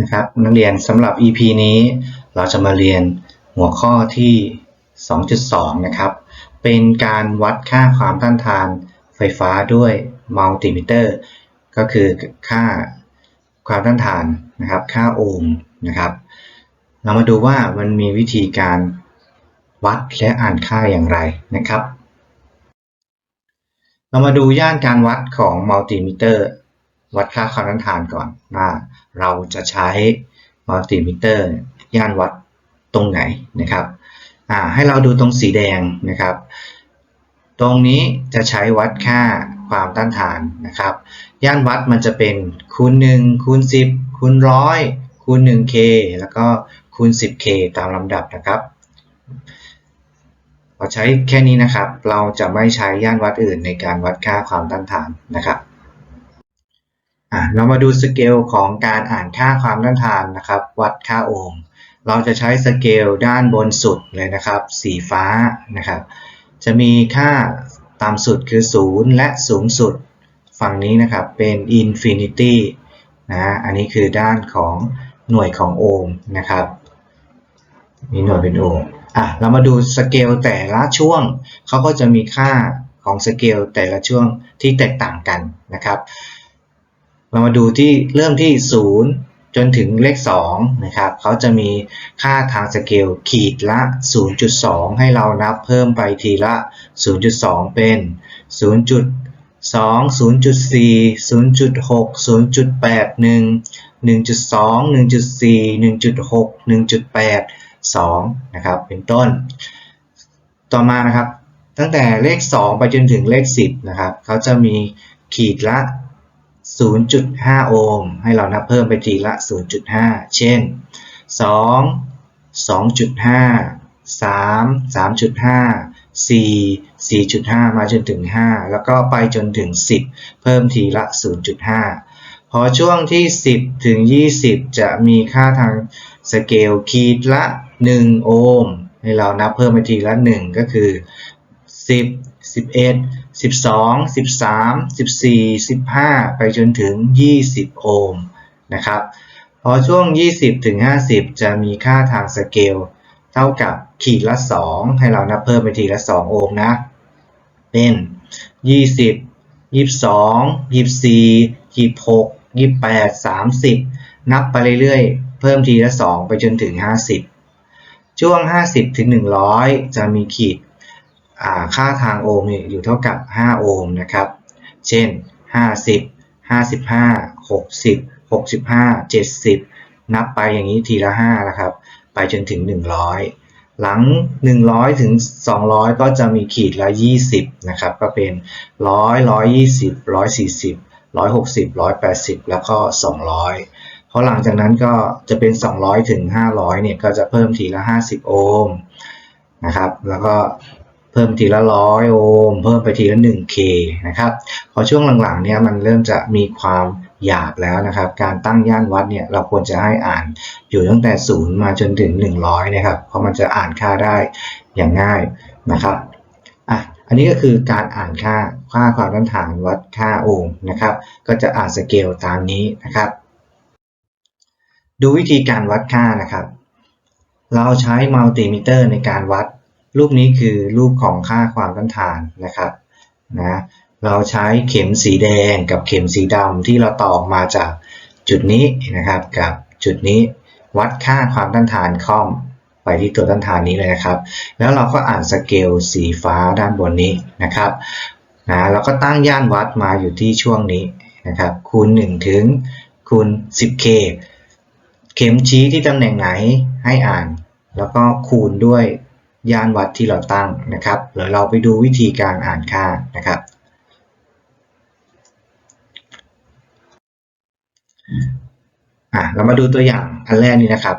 นะครับนักเรียนสำหรับ EP นี้เราจะมาเรียนหัวข้อที่ 2.2 นะครับ เป็นการวัดค่าความต้านทานไฟฟ้าด้วยมัลติมิเตอร์ก็คือค่าความต้านทานนะครับ ค่าโอห์มนะครับ เรามาดูว่ามันมีวิธีการวัดและอ่านค่าอย่างไรนะครับ เรามาดูย่านการวัดของมัลติมิเตอร์ วัดค่าความต้านทานก่อนว่าเราจะใช้มัลติมิเตอร์ย่านวัดตรงไหนนะครับให้เราดูตรงสีแดงนะครับ ตรงนี้จะใช้วัดค่าความต้านทานนะครับ ย่านวัดมันจะเป็นคูณ1คูณ10คูณ100คูณ 1K แล้วก็คูณ 10K ตามลำดับนะครับเราใช้แค่นี้นะครับ เราจะไม่ใช้ย่านวัดอื่นในการวัดค่าความต้านทานนะครับ อะเรามาดูสเกลของการอ่านค่าความต้านทานนะครับ วัดค่าโอห์มเราจะใช้สเกลด้านบนสุดเลยนะครับ สีฟ้านะครับ จะมีค่าต่ำสุดคือ 0 และสูงสุดฝั่งนี้นะครับเป็น infinity นะอันนี้คือด้านของหน่วยของโอห์มนะครับมีหน่วยเป็นโอห์มอะเรามาดูสเกลแต่ละช่วงเขาก็จะมีค่าของสเกลแต่ละช่วงที่แตกต่างกันนะครับ เรามาดูที่เริ่มที่ 0 จนถึงเลข2นะครับเขาจะมีค่าทางสเกลขีดละ 0.2 ให้เรานับเพิ่มไปทีละ 0.2 เป็น 0.2 0.4 0.6 0.81 1.2 1.4 1.6 1.8 2 นะครับเป็นต้น ต่อมานะครับ ตั้งแต่เลข 2 ไปจนถึงเลข 10 นะครับเขาจะมีขีดละ 0.5 โอห์ม ให้เรานับเพิ่มไปทีละ 0.5 เช่น 2 2.5 3 3.5 4 4.5 มาจนถึง 5 แล้วก็ไปจนถึง 10 เพิ่มทีละ 0.5 พอช่วงที่ 10 ถึง 20 จะมีค่าทางสเกลขีดละ 1 โอห์ม ให้เรานับเพิ่มไปทีละ 1 ก็คือ 10 11 12 13 14 15 ไปจนถึง 20 โอห์มนะครับ พอช่วง 20 ถึง 50 จะมีค่าทางสเกล เท่ากับขีดละ 2 ให้เรานับเพิ่มไปทีละ 2 โอห์มนะ เป็น 20 22 24 26 28 30 นับไปเรื่อยๆ เพิ่มทีละ 2 ไปจนถึง 50 ช่วง 50 ถึง 100 จะมีขีด ค่าทางโอห์มอยู่เท่ากับ 5 โอห์มนะครับ เช่น 50 55 60 65 70 นับไปอย่างนี้ทีละ5นะครับ ไปจนถึง 100 หลัง 100 ถึง 200 ก็จะมีขีดละ 20 นะครับ ก็เป็น 100 120 140 160 180 แล้วก็ 200 เพราะหลังจากนั้นก็จะเป็น 200 ถึง 500 เนี่ย ก็จะเพิ่มทีละ 50 โอห์มนะครับ แล้วก็ พิ่มทีละร้อยโอห์มเพิ่มไปทีละ 1K นะครับพอช่วงหลังๆเนี่ยมันเริ่มจะมีความหยาบแล้วนะครับ การตั้งย่านวัดเนี่ยเราควรจะให้อ่านอยู่ตั้งแต่ 0 มาจนถึง 100 นะครับ เพราะมันจะอ่านค่าได้อย่างง่ายนะครับอะอันนี้ก็คือการอ่านค่าค่าความต้านทานวัดค่าโอห์มนะครับ ก็จะอ่านสเกลตามนี้นะครับ ดูวิธีการวัดค่านะครับ เราใช้มัลติมิเตอร์ในการวัด รูปนี้คือรูปของค่าความต้านทานนะครับนะเราใช้เข็มสีแดงกับเข็มสีดำที่เราต่อมาจากจุดนี้นะครับกับจุดนี้วัดค่าความต้านทานคอมไปที่ตัวต้านทานนี้เลยนะครับ แล้วเราก็อ่านสเกลสีฟ้าด้านบนนี้นะครับนะเราก็ตั้งย่านวัดมาอยู่ที่ช่วงนี้นะครับคูณ 1 ถึงคูณ 10K เข็มชี้ที่ตำแหน่งไหนให้อ่าน แล้วก็คูณด้วย ย่านวัดที่เราตั้งนะครับเดี๋ยวเราไปดูวิธีการอ่านค่านะครับ อะเรามาดูตัวอย่างอันแรกนี้นะครับ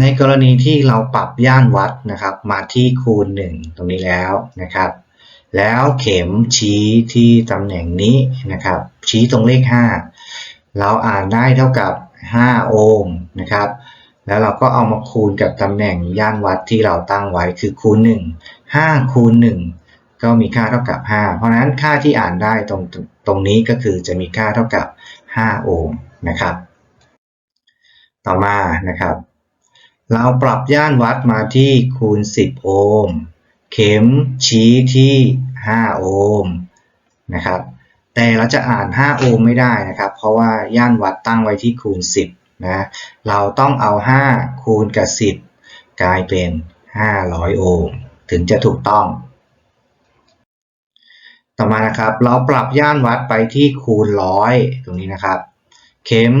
ในกรณีที่เราปรับย่านวัดนะครับ มาที่คูณ 1 ตรงนี้แล้วนะครับ แล้วเข็มชี้ที่ตำแหน่งนี้นะครับ ชี้ตรงเลข 5 เราอ่านได้เท่ากับ 5 โอห์มนะครับ แล้วเราก็เอามาคูณกับตำแหน่งย่านวัดที่เราตั้งไว้คือคูณ 1 5 คูณ 1 ก็มีค่าเท่ากับ 5 เพราะฉะนั้นค่าที่อ่านได้ตรงตรงนี้ก็คือจะมีค่าเท่ากับ 5 โอห์มนะครับ ต่อมานะครับ เราปรับย่านวัดมาที่คูณ 10 โอห์มเข็มชี้ที่ 5 โอห์มนะครับแต่เราจะอ่าน 5 โอห์มไม่ได้นะครับ เพราะว่าย่านวัดตั้งไว้ที่คูณ 10 นะเราต้องเอา 5 คูณกับ 10 กลายเป็น 500 โอห์มถึงจะถูกต้อง ต่อมานะครับ เราปรับย่านวัดไปที่คูณ 100 ตรงนี้นะครับ เข็ม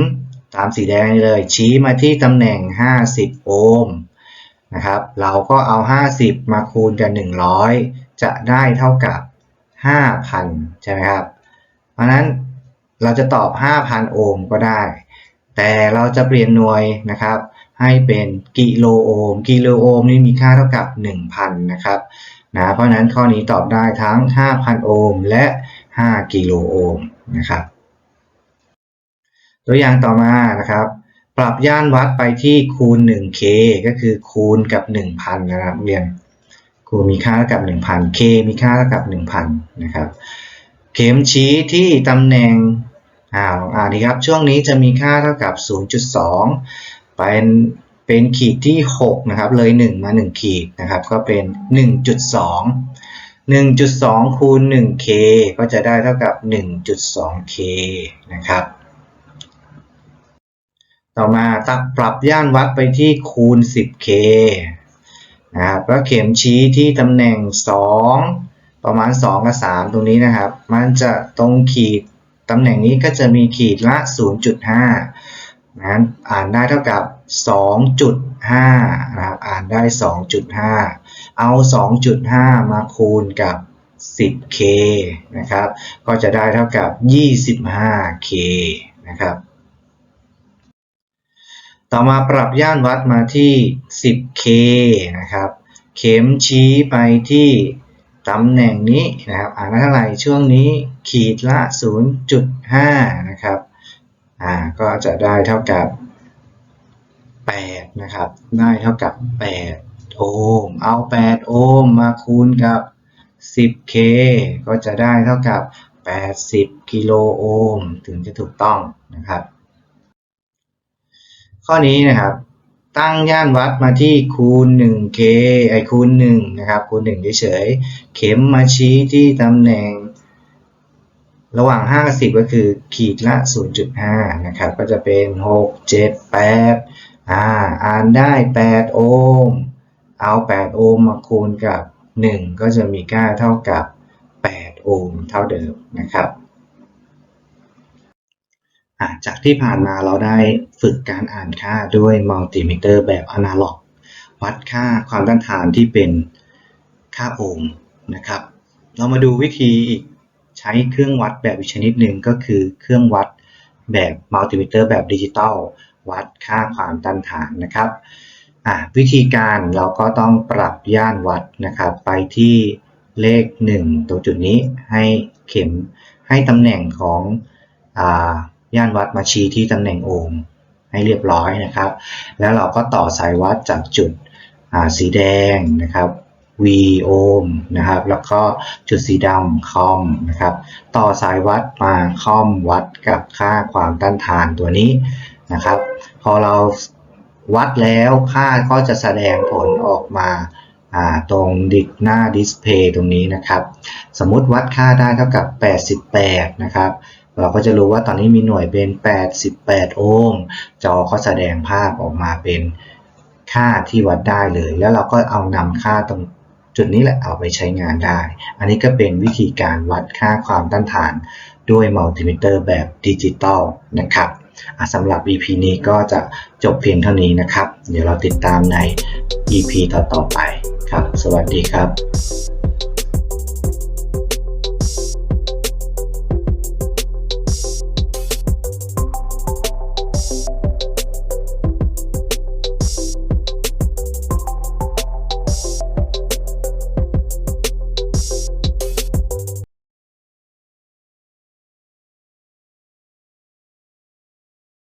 ตามสีแดงเลยชี้มาที่ตำแหน่ง 50 โอห์มนะครับ เราก็เอา 50 มาคูณกับ 100 จะได้เท่ากับ 5,000 ใช่ไหมครับ เพราะนั้นเราจะตอบ 5,000 โอห์มก็ได้ แต่เราจะเปลี่ยนหน่วยนะครับ ให้เป็นกิโลโอห์มกิโลโอห์มนี่มีค่าเท่ากับ 1,000 นะครับนะเพราะนั้นข้อนี้ตอบได้ทั้ง 5,000 โอห์มและ 5 กิโลโอห์มนะครับ ตัวอย่างต่อมานะครับปรับย่านวัดไปที่คูณ 1k ก็คือคูณกับ 1,000 นะครับเรียนคูณมีค่าเท่ากับ 1,000 k มีค่าเท่ากับ 1,000 นะครับ เข็มชี้ที่ตำแหน่ง อ่าอ่านี่ครับ ช่วงนี้จะมีค่าเท่ากับ 0.2 เป็นเป็นขีดที่ 6 นะครับ เลย 1 มา 1 ขีดนะครับ ก็เป็น 1.2 1.2 คูณ 1k ก็จะได้เท่ากับ 1.2k นะครับ ต่อมาตัดปรับย่านวัดไปที่คูณ 10k นะครับแล้วเข็มชี้ที่ตำแหน่ง 2 ประมาณ 2 กับ 3 ตรงนี้นะครับ มันจะตรงขีด ตำแหน่งนี้ก็จะมีขีดละ 0.5นั้นอ่านได้เท่ากับ 2.5นะครับอ่านได้ 2.5 เอา 2.5 มาคูณกับ 10k นะครับ ก็จะได้เท่ากับ 25k นะครับ ต่อมาปรับย่านวัดมาที่ 10k นะครับ เข็มชี้ไปที่ ตำแหน่งนี้นะครับอ่านเท่าไหร่ช่วงนี้ขีดละ 0.5 นะครับอ่าก็จะได้เท่ากับ 8 นะครับ ได้เท่ากับ 8 โอห์มเอา 8 โอห์มมาคูณกับ 10k ก็จะได้เท่ากับ 80 กิโลโอห์มถึงจะถูกต้องนะครับ ข้อนี้นะครับ ตั้งย่านวัดมาที่คูณ 1k ไอคูณ1นะครับคูณ1เฉยๆเข็มมาชี้ที่ตำแหน่ง ระหว่าง 5 กับ 10 ก็คือขีดละ 0.5 นะครับ ก็จะเป็น 6 7 8 อ่าอ่านได้ 8 โอห์มเอา 8 โอห์มมาคูณกับ 1 ก็จะมีค่าเท่ากับ 8 โอห์มเท่าเดิมนะครับ จากที่ผ่านมาเราได้ฝึกการอ่านค่าด้วยมัลติมิเตอร์แบบอนาล็อก วัดค่าความต้านทานที่เป็นค่าโอห์มนะครับ เรามาดูวิธีใช้เครื่องวัดแบบอีกชนิดหนึ่งก็คือเครื่องวัดแบบมัลติมิเตอร์แบบดิจิตอลวัดค่าความต้านทานนะครับวิธีการเราก็ต้องปรับย่านวัดนะครับ ไปที่เลข 1 ตรงจุดนี้ให้เข็มให้ตำแหน่งของ ย่านวัดมาชี้ที่ตำแหน่งโอห์มให้เรียบร้อยนะครับ แล้วเราก็ต่อสายวัดจากจุดสีแดงนะครับ V โอห์มนะครับ แล้วก็จุดสีดำคอมนะครับ ต่อสายวัดมาคอมวัดกับค่าความต้านทานตัวนี้นะครับ พอเราวัดแล้วค่าก็จะแสดงผลออกมาตรงดิกหน้าดิสเพย์ตรงนี้นะครับ สมมุติวัดค่าได้เท่ากับ 88 นะครับ เราก็จะรู้ว่าตอนนี้มีหน่วยเป็น 88 โอห์ม จอก็แสดงภาพออกมาเป็นค่าที่วัดได้เลย แล้วเราก็เอานำค่าตรงจุดนี้แหละเอาไปใช้งานได้ อันนี้ก็เป็นวิธีการวัดค่าความต้านทานด้วยมัลติมิเตอร์แบบดิจิตอลนะครับสำหรับ EP นี้ก็จะจบเพียงเท่านี้นะครับ เดี๋ยวเราติดตามใน EP ต่อๆไปครับ สวัสดีครับ